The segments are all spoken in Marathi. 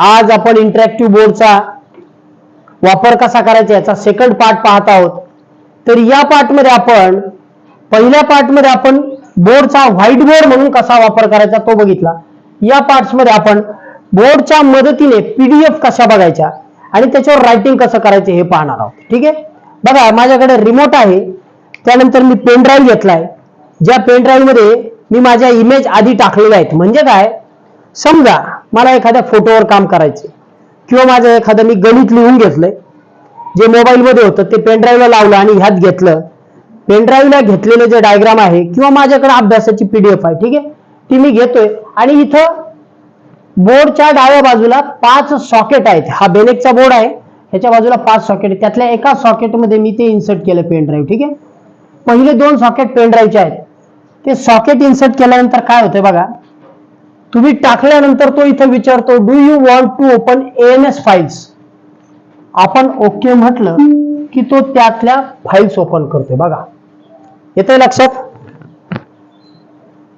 आज आपण इंटरॅक्टिव्ह बोर्डचा वापर कसा करायचा याचा सेकंड पार्ट पाहत आहोत. तर या पार्टमध्ये आपण पहिल्या पार्टमध्ये आपण बोर्डचा व्हाईट बोर्ड म्हणून कसा वापर करायचा तो बघितला. या पार्ट्समध्ये आपण बोर्डच्या मदतीने पीडीएफ कशा बघायच्या आणि त्याच्यावर रायटिंग कसं करायचं हे पाहणार आहोत. ठीक आहे? बघा माझ्याकडे रिमोट आहे. त्यानंतर मी पेन ड्राईव्ह घेतलाय. ज्या पेन ड्राईव्हमध्ये मी माझ्या इमेज आधी टाकलेल्या आहेत. म्हणजे काय? समजा मला एखाद्या फोटोवर काम करायचे किंवा माझं एखादं मी गणित लिहून घेतलंय जे मोबाईलमध्ये होतं ते पेनड्राईव्हला लावलं आणि ह्यात घेतलं. पेनड्राईव्हला घेतलेले जे डायग्राम आहे किंवा माझ्याकडे अभ्यासाची पीडीएफ आहे ठीक आहे? ती मी घेतोय. आणि इथं बोर्डच्या डाव्या बाजूला पाच सॉकेट आहेत. हा बेनेकचा बोर्ड आहे. ह्याच्या बाजूला पाच सॉकेट आहेत. त्यातल्या एका सॉकेटमध्ये मी ते इन्सर्ट केलं पेन ड्राईव्ह ठीक आहे? पहिले दोन सॉकेट पेन ड्राईव्हचे आहेत. ते सॉकेट इन्सर्ट केल्यानंतर काय होतंय बघा तुम्ही टाकल्यानंतर तो इथं विचारतो do you want to open N S files आपण ओके म्हटलं की तो त्यातल्या फाईल्स ओपन करतोय. बघा. येतंय लक्षात?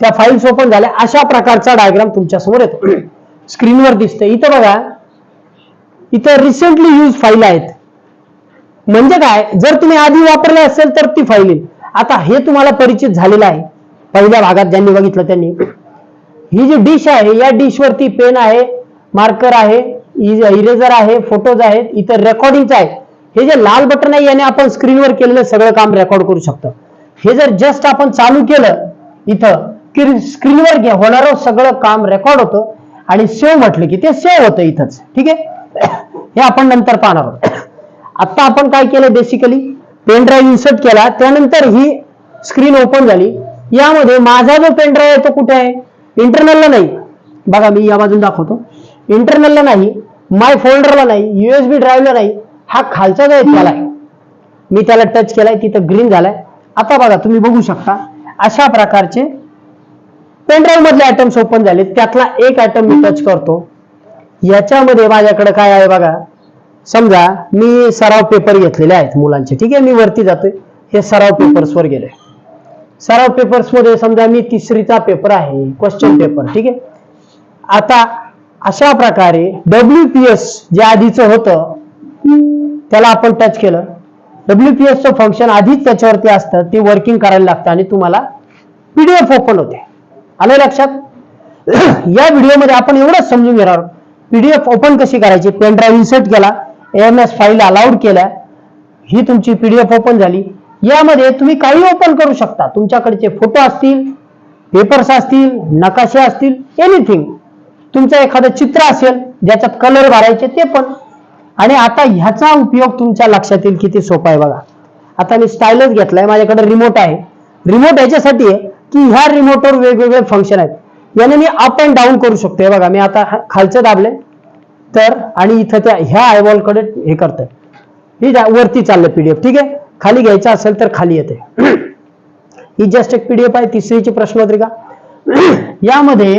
त्या फाईल्स ओपन झाल्या. अशा प्रकारचा डायग्राम तुमच्यासमोर येतो. स्क्रीनवर दिसतंय. इथं बघा. इथं रिसेंटली यूज फाईल आहेत. म्हणजे काय? जर तुम्ही आधी वापरले असेल तर ती फाईल येईल. आता हे तुम्हाला परिचित झालेलं आहे. पहिल्या भागात ज्यांनी बघितलं त्यांनी. ही जी डिश आहे या डिश वरती पेन आहे मार्कर आहे e- इरेजर आहे फोटोज आहेत इतर रेकॉर्डिंग आहे हे जे लाल बटन आहे याने आपण स्क्रीनवर केलेलं सगळं काम रेकॉर्ड करू शकतो. हे जर जस्ट आपण चालू केलं इथं की स्क्रीनवर घ्या होणारं सगळं काम रेकॉर्ड होतं. आणि सेव्ह म्हटलं की ते सेव्ह होतं इथंच. ठीक आहे? हे आपण नंतर पाहणार आहोत. आता आपण काय केलं बेसिकली पेन ड्राईव्ह इन्सर्ट केला. त्यानंतर ही स्क्रीन ओपन झाली. यामध्ये माझा जो पेन ड्राईव्ह आहे तो कुठे आहे? इंटरनलला नाही. बघा मी या बाजून दाखवतो. इंटरनलला नाही माय फोल्डरला नाही युएसबी ड्राईव्हला नाही. हा खालचा जो आहे त्याला आहे. मी त्याला टच केलाय तिथं ग्रीन झालाय. आता बघा तुम्ही बघू शकता. अशा प्रकारचे पेनड्राईव्ह मधले आयटम्स ओपन झाले त्यातला एक आयटम मी टच करतो. याच्यामध्ये माझ्याकडे काय आहे बघा? समजा मी सराव पेपर घेतलेले आहेत मुलांचे. ठीक आहे मी वरती जातोय. हे सराव पेपर्सवर गेले. सराव पेपर्समध्ये समजा मी तिसरीचा पेपर आहे क्वेश्चन पेपर ठीक आहे? आता अशा प्रकारे डब्ल्यू पी एस जे आधीचं होतं त्याला आपण टच केलं. डब्ल्यू पी एसचं फंक्शन आधीच त्याच्यावरती असतं ते वर्किंग करायला लागतं आणि तुम्हाला पीडीएफ ओपन होते. आलं लक्षात? या व्हिडिओमध्ये आपण एवढंच समजून घेणार पीडीएफ ओपन कशी करायची? पेन ड्राईव्ह इन्सर्ट केला. एम एस फाईल अलाउड केल्या. ही तुमची पीडीएफ ओपन झाली. यामध्ये तुम्ही काही ओपन करू शकता. तुमच्याकडचे फोटो असतील पेपर्स असतील नकाशे असतील एनिथिंग तुमचं एखादं चित्र असेल ज्याच्यात कलर भरायचे ते पण. आणि आता ह्याचा उपयोग तुमच्या लक्षात येईल किती सोपा आहे बघा. आता मी स्टाईलच घेतलाय माझ्याकडे रिमोट आहे. रिमोट याच्यासाठी आहे की ह्या रिमोटवर वेगवेगळे फंक्शन आहेत. याने मी अप अँड डाऊन करू शकतो बघा. मी आता खालचं दाबले तर आणि इथं त्या ह्या आयबॉलकडे हे करतंय. ही वरती चाललं पीडीएफ ठीक आहे? खाली घ्यायचं असेल तर खाली येते. ही जस्ट एक पीडीएफ आहे तिसरीची प्रश्नपत्रिका. यामध्ये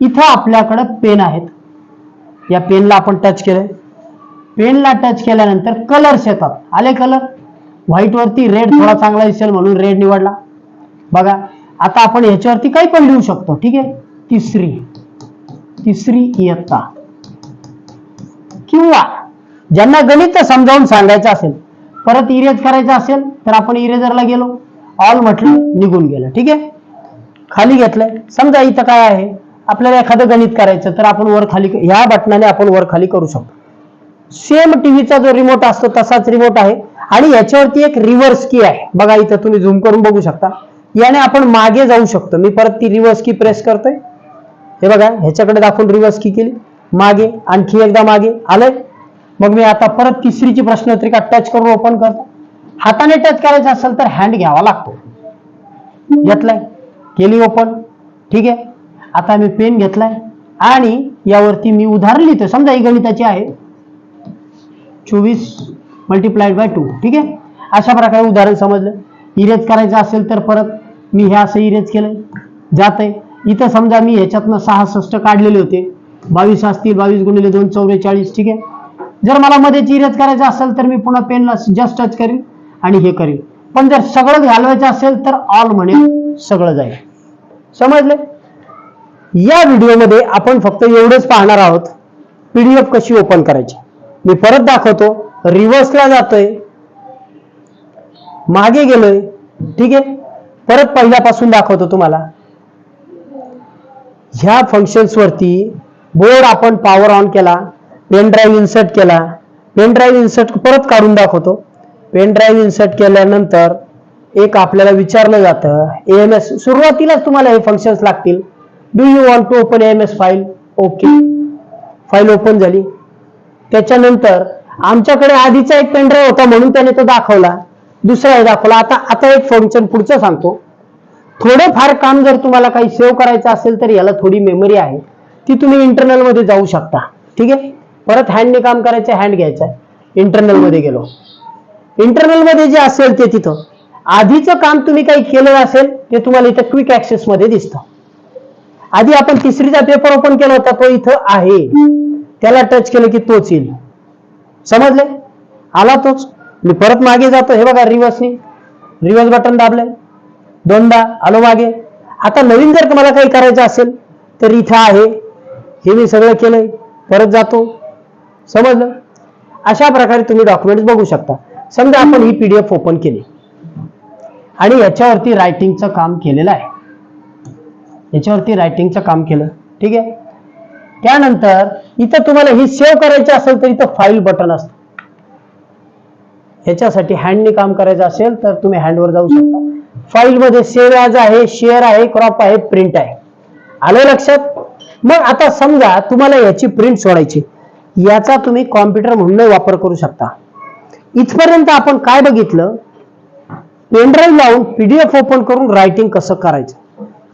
इथं आपल्याकडे पेन आहेत. या पेनला आपण टच केलंय. पेनला टच केल्यानंतर कलर्स येतात. आले कलर व्हाईट वरती रेड थोडा चांगला दिसेल म्हणून रेड निवडला. बघा आता आपण ह्याच्यावरती काही पण लिहू शकतो. ठीक आहे? तिसरी. तिसरी इयत्ता. किंवा ज्यांना गणित समजावून सांगायचं असेल परत इरेज करायचं असेल तर आपण इरेजरला गेलो. ऑल म्हटलं निघून गेलं. ठीक आहे? खाली घेतलंय. समजा इथं काय आहे? आपल्याला एखादं गणित करायचं तर आपण वर खाली ह्या बटनाने आपण वर खाली करू शकतो. सेम टीव्हीचा जो रिमोट असतो तसाच रिमोट आहे. आणि याच्यावरती एक रिव्हर्स की आहे. बघा इथं तुम्ही झूम करून बघू शकता. याने आपण मागे जाऊ शकतो. मी परत ती रिव्हर्स की प्रेस करतोय. हे बघा ह्याच्याकडे दाखवून रिव्हर्स की केली. मागे आणखी एकदा मागे. आलंय? मग मी आता परत तिसरीची प्रश्नपत्रिका टच करून ओपन करतो? हाताने टच करायचं असेल तर हँड घ्यावा लागतो. घेतलाय? केली ओपन ठीक आहे. आता मी पेन घेतलाय. आणि यावरती मी उदाहरण लिहितो समजा ही गणिताची आहे. चोवीस मल्टिप्लाइड बाय टू ठीक आहे? अशा प्रकारे उदाहरण समजलं. इरेज करायचं असेल तर परत मी हे असं इरेज केलंय. जातंय. इथं समजा मी ह्याच्यातनं सहासष्ट काढलेले होते. बावीस असतील बावीस गुणिले दोन चौवेचाळीस. ठीक आहे? जर मला मध्येच इरेज करायचं असेल तर मी पुन्हा पेनला जस्ट टच करीन आणि हे करीन. पण जर सगळं घालवायचं असेल तर ऑल म्हणे सगळं जाईल. समजले? या व्हिडिओमध्ये आपण फक्त एवढंच पाहणार आहोत पीडीएफ कशी ओपन करायची. मी परत दाखवतो रिव्हर्सला जातोय. मागे गेलोय. ठीक आहे? परत पहिल्यापासून दाखवतो तुम्हाला. ह्या फंक्शन्स वरती बोर्ड आपण पॉवर ऑन केला. पेन ड्राईव्ह इन्सर्ट केला. पेन ड्राईव्ह इन्सर्ट परत काढून दाखवतो. पेन ड्राईव्ह इन्सर्ट केल्यानंतर एक आपल्याला विचारलं जातं एम एस सुरुवातीलाच तुम्हाला हे फंक्शन्स लागतील. Do you want to open M S file okay file open झाली. त्याच्यानंतर आमच्याकडे आधीचा एक पेनड्राईव्ह होता म्हणून त्याने तो दाखवला. दुसरा दाखवला. आता आता एक फंक्शन पुढचं सांगतो. थोडंफार काम जर तुम्हाला काही सेव्ह करायचं असेल तर याला थोडी मेमरी आहे. ती तुम्ही इंटरनलमध्ये जाऊ शकता. ठीक आहे? परत हँडने काम करायचं हँड घ्यायचं. इंटरनलमध्ये गेलो. इंटरनलमध्ये जे असेल ते तिथं. आधीचं काम तुम्ही काही केलं असेल ते तुम्हाला इथं क्विक ऍक्सेस मध्ये दिसतं. आधी आपण तिसरीचा पेपर ओपन केला होता तो इथं आहे. त्याला टच केलं की तोच येईल. समजले? आला तोच. मी परत मागे जातो. हे बघा रिव्हर्सनी रिव्हर्स बटन दाबलंय. दोनदा आलो मागे. आता नवीन जर तुम्हाला काही करायचं असेल तर इथं आहे. हे मी सगळं केलंय. परत जातो. समजलं? अशा प्रकारे तुम्ही डॉक्युमेंट्स बघू शकता. समजा आपण ही पीडीएफ ओपन केली. आणि याच्यावरती रायटिंगचं काम केलेलं आहे. याच्यावरती रायटिंगचं काम केलं. ठीक आहे? त्यानंतर इथं तुम्हाला ही सेव्ह करायची असेल तर इथं फाईल बटन असतं. ह्याच्यासाठी हँडने काम करायचं असेल तर तुम्ही हँडवर जाऊ शकता. फाईल मध्ये सेव्ह ॲज आहे शेअर आहे क्रॉप आहे प्रिंट आहे. आलं लक्षात? मग आता समजा तुम्हाला याची प्रिंट सोडायची. याचा तुम्ही कॉम्प्युटर म्हणून वापर करू शकता. इथपर्यंत आपण काय बघितलं? पेनड्राईव्ह लावून पीडीएफ ओपन करून रायटिंग कसं करायचं?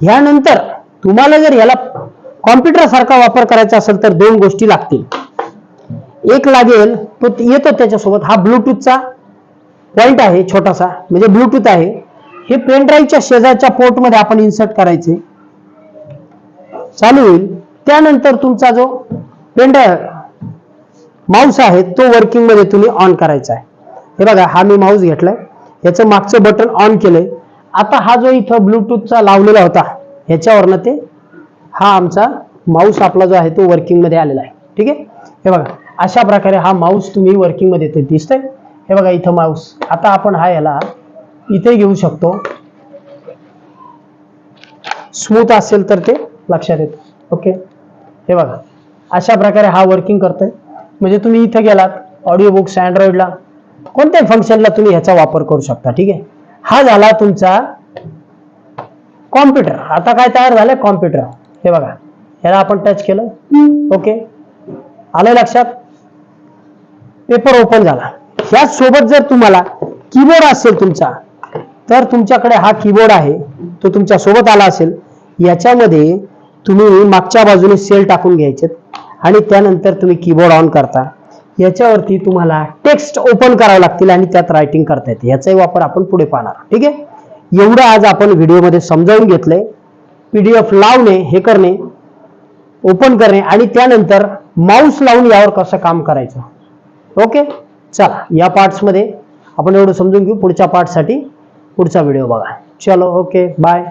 ह्यानंतर तुम्हाला जर याला कॉम्प्युटर सारखा वापर करायचा असेल तर दोन गोष्टी लागतील. एक लागेल तो येतो त्याच्यासोबत हा ब्लूटूथचा पॉइंट आहे छोटासा म्हणजे ब्लूटूथ आहे. हे पेन ड्राईव्हच्या शेजारच्या पोर्टमध्ये आपण इन्सर्ट करायचे. चालू होईल. त्यानंतर तुमचा जो पेन माऊस आहे तो वर्किंगमध्ये तुम्ही ऑन करायचा आहे. हे बघा हा मी माऊस घेतलाय. याचं मागचं बटन ऑन केलंय. आता हा जो इथं ब्लूटूथचा लावलेला होता ह्याच्यावरनं ते हा आमचा माऊस आपला जो आहे तो वर्किंगमध्ये आलेला आहे. ठीक आहे? हे बघा अशा प्रकारे हा माऊस तुम्ही वर्किंगमध्ये ते दिसतंय. हे बघा इथं माऊस आता आपण हा याला इथे घेऊ शकतो. स्मूथ असेल तर ते लक्षात येतं. ओके हे बघा अशा प्रकारे हा वर्किंग करतोय. म्हणजे तुम्ही इथं गेलात ऑडिओ बुक्स अँड्रॉइडला कोणत्याही फंक्शनला तुम्ही ह्याचा वापर करू शकता ठीक आहे? हा झाला तुमचा कॉम्प्युटर आता काय तयार झालंय? कॉम्प्युटर हे बघा ह्याला आपण टच केलं. ओके आलं लक्षात? पेपर ओपन झाला. ह्याच सोबत जर तुम्हाला कीबोर्ड असेल तुमचा तर तुमच्याकडे हा कीबोर्ड आहे. तो तुमच्यासोबत आला असेल. याच्यामध्ये तुम्ही मागच्या बाजूने सेल टाकून घ्यायचे आणि त्यानंतर तुम्ही कीबोर्ड ऑन करता. याच्यावरती तुम्हाला टेक्स्ट ओपन करावं लागतील आणि त्यात रायटिंग करता येते. याचाही वापर आपण पुढे पाहणार ठीक आहे? एवढं आज आपण व्हिडिओमध्ये समजावून घेतलंय. पीडीएफ लावणे हे करणे ओपन करणे आणि त्यानंतर माऊस लावून यावर कसं काम करायचं? ओके चला या पार्ट्समध्ये आपण एवढं समजून घेऊ. पुढच्या पार्टसाठी पुढचा व्हिडिओ बघा. चलो ओके बाय